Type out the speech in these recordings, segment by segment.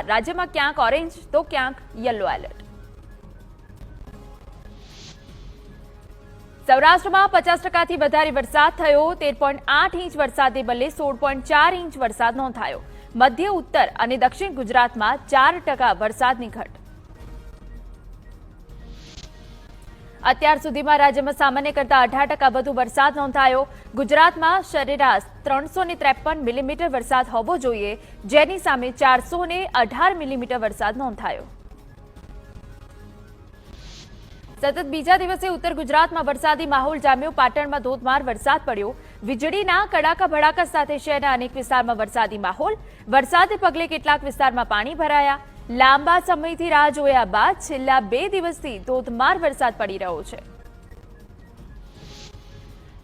રાજ્યમાં ક્યાંક ઓરેન્જ, તો ક્યાંક યલો એલર્ટ. સૌરાષ્ટ્રમાં પચાસ ટકાથી વધારે વરસાદ થયો. તેર પોઈન્ટ આઠ ઇંચ વરસાદને બદલે સોળ પોઈન્ટ ચાર ઇંચ વરસાદ નોંધાયો. મધ્ય, ઉત્તર અને દક્ષિણ ગુજરાતમાં ચાર ટકા વરસાદની ઘટ. અત્યાર સુધીમાં રાજ્યમાં સામાન્ય કરતા અઢાર ટકા વધુ વરસાદ નોંધાયો. ગુજરાતમાં સરેરાશ ત્રણસો ને ત્રેપન મિલીમીટર વરસાદ હોવો જોઈએ. જેની સામે ચારસો અઢાર મિલીમીટર વરસાદ નોંધાયો. સતત બીજા દિવસે ઉત્તર ગુજરાતમાં વરસાદી માહોલ જામ્યો. પાટણમાં ધોધમાર વરસાદ પડ્યો. વીજળીના કડાકા ભડાકા સાથે શહેરના અનેક વિસ્તારમાં વરસાદી માહોલ. વરસાદને પગલે કેટલાક વિસ્તારમાં પાણી ભરાયા. લાંબા સમયથી રાહ જોયા બાદ છેલ્લા બે દિવસથી ધોધમાર વરસાદ પડી રહ્યો છે.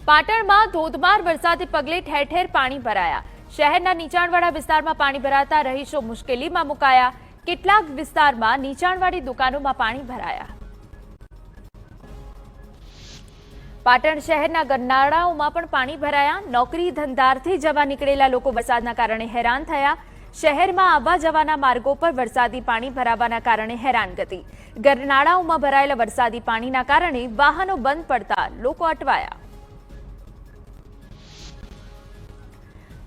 પાટણમાં ધોધમાર વરસાદને પગલે ઠેર ઠેર પાણી ભરાયા. શહેરના નીચાણવાળા વિસ્તારમાં પાણી ભરાતા રહીશો મુશ્કેલીમાં મુકાયા. કેટલાક વિસ્તારમાં નીચાણવાળી દુકાનોમાં પાણી ભરાયા. પાટણ શહેરના ગરનાળાઓમાં પણ પાણી ભરાયા. નોકરી ધંધારથી જવા નીકળેલા લોકો વરસાદના કારણે હેરાન થયા. શહેરમાં આવવા જવાના માર્ગો પર વરસાદી પાણી ભરાવાના કારણે હેરાનગતિ ગરનાળાઓમાં ભરાયેલા વરસાદી પાણીના કારણે વાહનો બંધ પડતા લોકો અટવાયા.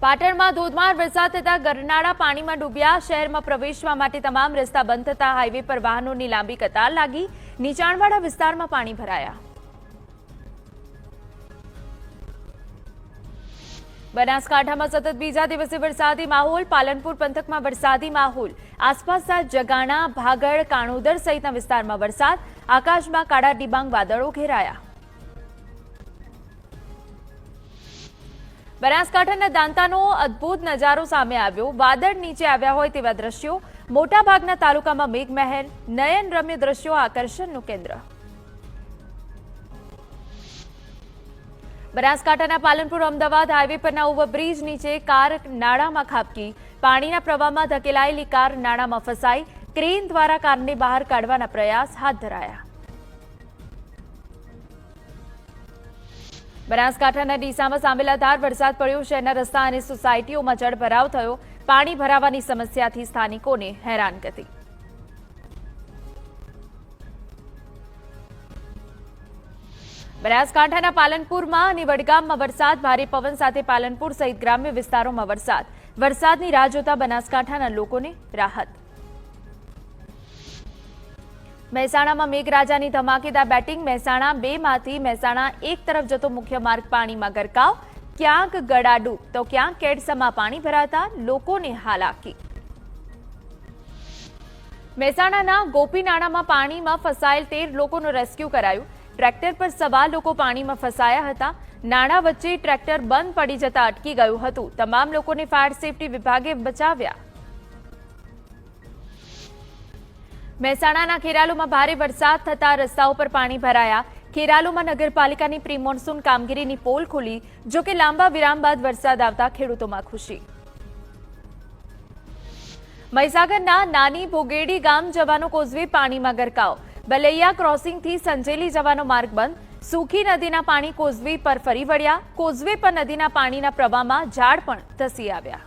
પાટણમાં ધોધમાર વરસાદ થતા ગરનાળા પાણીમાં ડૂબ્યા શહેરમાં પ્રવેશવા માટે તમામ રસ્તા બંધ થતા હાઈવે પર વાહનોની લાંબી કતાર લાગી. નીચાણવાળા વિસ્તારમાં પાણી ભરાયા. બનાસકાંઠામાં સતત બીજા દિવસે વરસાદી માહોલ, પાલનપુર પંથકમાં વરસાદી માહોલ. આસપાસના જગાણા, ભાગળ, કાણોદર સહિતના વિસ્તારમાં વરસાદ. આકાશમાં કાળા ડિબાંગ વાદળો ઘેરાયા. બનાસકાંઠાના દાંતાનો અદ્ભુત નજારો સામે આવ્યો. વાદળ નીચે આવ્યા હોય તેવા દ્રશ્યો. મોટાભાગના તાલુકામાં મેઘમહેર નયન રમ્ય દ્રશ્યો આકર્ષણનું કેન્દ્ર. બનાસકાંઠાના પાલનપુર અમદાવાદ હાઈવે પરના ઓવરબ્રિજ નીચે કાર નાળામાં ખાબકી. પાણીના પ્રવાહમાં ધકેલાયેલી કાર નાળામાં ફસાઈ. ક્રેન દ્વારા કારને બહાર કાઢવાના પ્રયાસ હાથ ધરાયા. બનાસકાંઠાના ડીસામાં સાંભેલાધાર વરસાદ પડ્યો. શહેરના રસ્તા અને સોસાયટીઓમાં જળભરાવ થયો. પાણી ભરાવાની સમસ્યાથી સ્થાનિકોને હેરાનગતિ બનાસકાંઠાના પાલનપુરમાં અને વડગામમાં વરસાદ. ભારે પવન સાથે પાલનપુર સહિત ગ્રામ્ય વિસ્તારોમાં વરસાદ. વરસાદની રાહ જોતા બનાસકાંઠાના લોકોને રાહત. મહેસાણામાં મેઘરાજાની ધમાકેદાર બેટિંગ. મહેસાણા બે માંથી મહેસાણા એક તરફ જતો મુખ્ય માર્ગ પાણીમાં ગરકાવ. ક્યાંક ગડાડુ, તો ક્યાંક કેડસમાં પાણી ભરાતા લોકોને હાલાકી. મહેસાણાના ગોપીનાળામાં પાણીમાં ફસાયેલ તેર લોકોનું રેસ્ક્યુ કરાયું. ટ્રેક્ટર પર સવાર લોકો પાણીમાં ફસાયા હતા. નાણાં વચ્ચે ટ્રેક્ટર બંધ પડી જતા અટકી ગયું હતું. તમામ લોકોને ફાયર સેફટી વિભાગે બચાવ્યા. મહેસાણાના ખેરાલુમાં ભારે વરસાદ થતા રસ્તાઓ પર પાણી ભરાયા. ખેરાલુમાં નગરપાલિકાની પ્રી મોન્સૂન કામગીરીની પોલ ખુલી, જો કે લાંબા વિરામ બાદ વરસાદ આવતા ખેડૂતોમાં ખુશી. મહીસાગરના નાની ભોગેડી ગામ જવાનો કોઝવે પાણીમાં ગરકાવ. બલૈયા ક્રોસિંગથી સંજેલી જવાનો માર્ગ બંધ. સુખી નદીના પાણી કોઝવે પર ફરી વળ્યા. કોઝવે પર નદીના પાણીના પ્રવાહમાં ઝાડ પણ ધસી આવ્યા.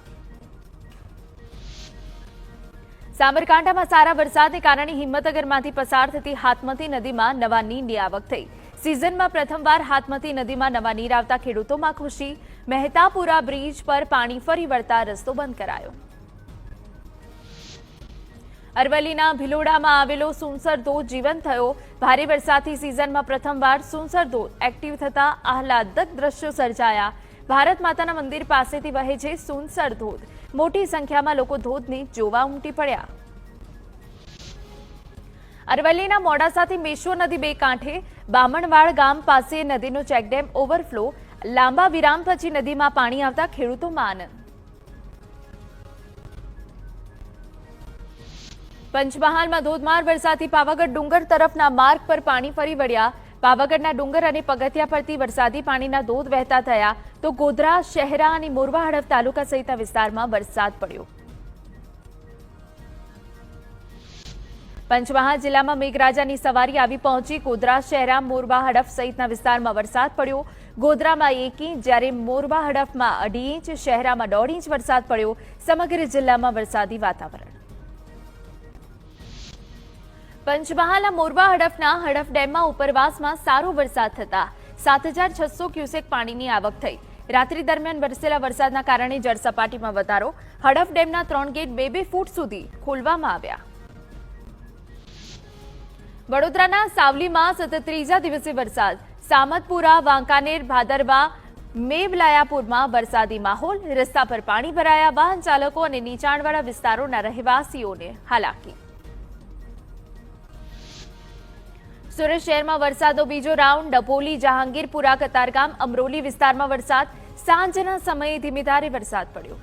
સાબરકાંઠામાં સારા વરસાદને કારણે હિંમતનગરમાંથી પસાર થતી હાથમતી નદીમાં નવા નીરની આવક થઈ. સિઝનમાં પ્રથમવાર હાથમતી નદીમાં નવા નીર આવતા ખેડૂતોમાં ખુશી. મહેતાપુરા બ્રિજ પર પાણી ફરી વળતા રસ્તો બંધ કરાયો. અરવલ્લીના ભિલોડામાં આવેલો સુનસર ધોધ જીવંત થયો. ભારે વરસાદથી સિઝનમાં પ્રથમવાર સુનસર ધોધ એક્ટિવ થતા આહલાદક દ્રશ્યો સર્જાયા. ભારત માતાના મંદિર પાસેથી વહે છે સુનસર ધોધ. મોટી સંખ્યામાં લોકો ધોધને જોવા ઉમટી પડ્યા. અરવલ્લીના મોડાસાથી મેશ્વો નદી બે કાંઠે, બામણવાડ ગામ પાસે નદીનો ચેકડેમ ઓવરફ્લો, લાંબા વિરામ પછી નદીમાં પાણી આવતા ખેડૂતોમાં આનંદ. પંચમહાલમાં ધોધમાર વરસાદથી પાવાગઢ ડુંગર તરફના માર્ગ પર પાણી ફરી વળ્યા. પાવાગઢના ડુંગર અને પગથિયા પરથી વરસાદી પાણીના ધોધ વહેતા થયા. તો ગોધરા, શહેરા અને મોરવા, હડફ તાલુકા સહિતના વિસ્તારમાં વરસાદ પડ્યો. પંચમહાલ જિલ્લામાં મેઘરાજાની સવારી આવી પહોંચી. ગોધરા, શહેરા મોરબા હડફ સહિતના વિસ્તારમાં વરસાદ પડ્યો. ગોધરામાં એક ઇંચ, જ્યારે મોરબા હડફમાં અઢી ઇંચ, શહેરામાં દોઢ ઇંચ વરસાદ પડ્યો. સમગ્ર જિલ્લામાં વરસાદી વાતાવરણ. પંચમહાલના મોરવા હડફના હડફ ડેમમાં ઉપરવાસમાં સારો વરસાદ થતા સાત હજાર છસો ક્યુસેક પાણીની આવક થઈ. રાત્રિ દરમિયાન વરસેલા વરસાદના કારણે જળસપાટીમાં વધારો. હડફ ડેમના ત્રણ ગેટ બે બે ફૂટ સુધી ખોલવામાં આવ્યા. વડોદરાના સાવલીમાં સતત ત્રીજા દિવસે વરસાદ. સામતપુરા, વાંકાનેર, ભાદરવા, મેવલાયાપુરમાં વરસાદી માહોલ. રસ્તા પર પાણી ભરાયા વાહન ચાલકો અને નીચાણવાળા વિસ્તારોના રહેવાસીઓને હાલાકી. સુરત શહેરમાં વરસાદનો બીજો રાઉન્ડ, ડભોલી જહાંગીરપુરા કતારગામ, અમરોલી વિસ્તારમાં વરસાદ. સાંજના સમયે ધીમીધારે વરસાદ પડ્યો.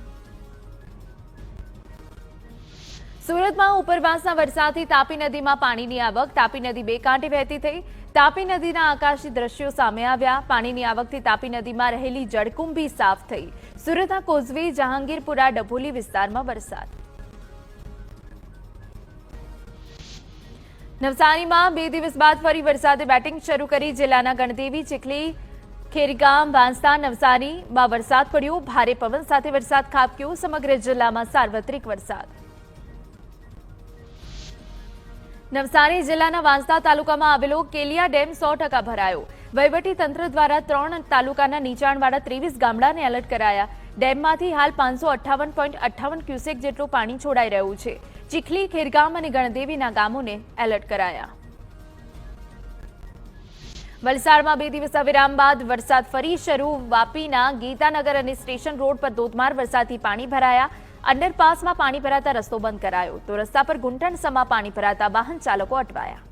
સુરતમાં ઉપરવાસના વરસાદથી તાપી નદીમાં પાણીની આવક. તાપી નદી બે કાંઠે વહેતી થઈ. તાપી નદીના આકાશી દ્રશ્યો સામે આવ્યા. પાણીની આવકથી તાપી નદીમાં રહેલી જળકુંભી સાફ થઈ. સુરતના કોઝવે જહાંગીરપુરા ડભોલી વિસ્તારમાં વરસાદ. નવસારીમાં બે દિવસ બાદ ફરી વરસાદે બેટિંગ શરૂ કરી જિલ્લાના ગણદેવી, ચીખલી, ખેરગામ વાંસદા નવસારીમાં વરસાદ પડ્યો. ભારે પવન સાથે વરસાદ ખાબક્યો. સમગ્ર જિલ્લામાં સાર્વત્રિક વરસાદ. નવસારી જિલ્લાના વાંસદા તાલુકામાં આવેલો કેલિયા ડેમ સો ટકા ભરાયો. વહીવટી તંત્ર દ્વારા ત્રણ તાલુકાના નીચાણવાળા ત્રેવીસ ગામડાને એલર્ટ કરાયા. ડેમમાંથી હાલ પાંચસો અઠ્ઠાવન પોઈન્ટ અઠ્ઠાવન ક્યુસેક જેટલું પાણી છોડાઈ રહ્યું છે. ચીખલી, ખેરગામ અને ગણદેવીના ગામોને એલર્ટ કરાયા. વલસાડમાં બે દિવસ વિરામ બાદ વરસાદ ફરી શરૂ. વાપીના ગીતાનગર અને સ્ટેશન રોડ પર ધોધમાર વરસાદથી પાણી ભરાયા. અંડરપાસમાં પાણી ભરાતા રસ્તો બંધ કરાયો. તો રસ્તા પર ઘૂંટણ સમા પાણી ભરાતા વાહન ચાલકો અટવાયા.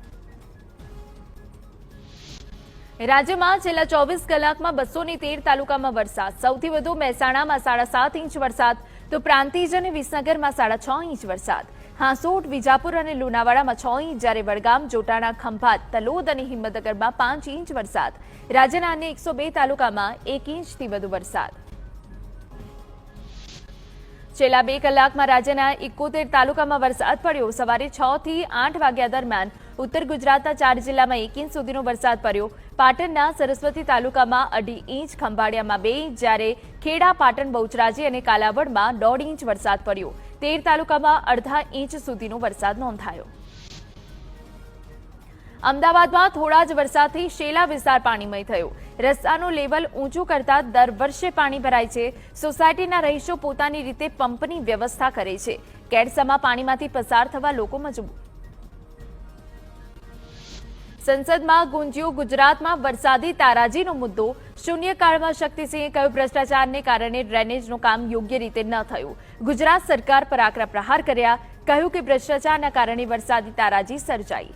રાજ્યમાં છેલ્લા ચોવીસ કલાકમાં બસો તેર તાલુકામાં વરસાદ. સૌથી વધુ મહેસાણામાં સાડા સાત ઇંચ વરસાદ, તો પ્રાંતિજ અને વિસનગરમાં સાડા છ ઇંચ વરસાદ. હાંસોટ, વિજાપુર અને લુણાવાડામાં છ ઇંચ, જ્યારે વડગામ, જોટાણા, ખંભાત, તલોદ અને હિંમતનગરમાં પાંચ ઇંચ વરસાદ. રાજ્યના અન્ય એકસો બે તાલુકામાં એક ઇંચથી વધુ વરસાદ. છેલ્લા બે કલાકમાં રાજ્યના એકોતેર તાલુકામાં વરસાદ પડ્યો. સવારે છ થી આઠ વાગ્યા દરમિયાન ઉત્તર ગુજરાતના ચાર જિલ્લામાં એક ઇંચ સુધીનો વરસાદ પડ્યો. પાટણના સરસ્વતી તાલુકામાં અઢી ઇંચ, ખંભાળિયામાં બે ઇંચ, જ્યારે ખેડા, પાટણ, બહુચરાજી અને કાલાવડમાં દોઢ ઇંચ વરસાદ પડ્યો. તેર તાલુકામાં અડધા ઇંચ સુધીનો વરસાદ નોંધાયો. અમદાવાદમાં થોડા જ વરસાદથી શેલા વિસ્તાર પાણીમય થયો. રસ્તાનું લેવલ ઊંચું કરતા દર વર્ષે પાણી ભરાય છે. સોસાયટીના રહીશો પોતાની રીતે પંપની વ્યવસ્થા કરે છે. કેડસામાં પાણીમાંથી પસાર થવા લોકો મજબૂર સંસદમાં ગુંજ્યો ગુજરાતમાં વરસાદી તારાજીનો મુદ્દો. શૂન્યકાળમાં શક્તિસિંહે કહ્યું, ભ્રષ્ટાચારને કારણે ડ્રેનેજનું કામ યોગ્ય રીતે ન થયું. ગુજરાત સરકાર પર આકરા પ્રહાર કર્યા. કહ્યું કે ભ્રષ્ટાચારના કારણે વરસાદી તારાજી સર્જાઈ.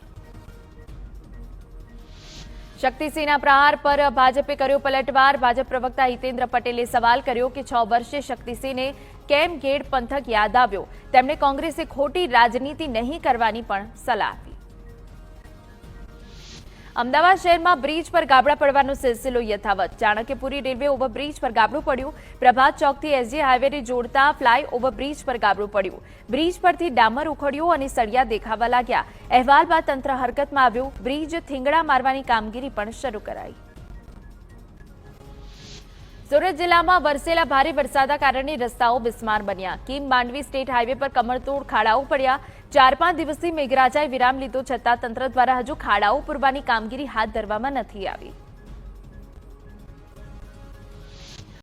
શક્તિસિંહના પ્રહાર પર ભાજપે કર્યો પલટવાર. ભાજપ પ્રવક્તા હિતેન્દ્ર પટેલે સવાલ કર્યો કે છ વર્ષે શક્તિસિંહને કેમ ગેડ પંથક યાદ આવ્યો? તેમણે કોંગ્રેસે ખોટી રાજનીતિ નહીં કરવાની પણ સલાહ આપી. અમદાવાદ શહેરમાં બ્રિજ પર ગાબડા પડવાનો સિલસિલો યથાવત. ચાણક્યપુરી રેલવે ઓવરબ્રિજ પર ગાબડું પડ્યું. પ્રભાત ચોકથી એસજી હાઈવેને જોડતા ફ્લાય ઓવરબ્રિજ પર ગાબડું પડ્યું. બ્રિજ પરથી ડામર ઉખડ્યું અને સળિયા દેખાવા લાગ્યા. અહેવાલ બાદ તંત્ર હરકતમાં આવ્યું. બ્રિજ થીંગડા મારવાની કામગીરી પણ શરૂ કરાઈ. સુરત જિલ્લામાં વરસેલા ભારે વરસાદના કારણે રસ્તાઓ બિસ્માર બન્યા. કિમ માંડવી સ્ટેટ હાઈવે પર કમરતોડ ખાડાઓ પડ્યા. ચાર પાંચ દિવસથી મેઘરાજાએ વિરામ લીધો છતાં તંત્ર દ્વારા હજુ ખાડાઓ પૂરવાની કામગીરી હાથ ધરવામાં નથી આવી.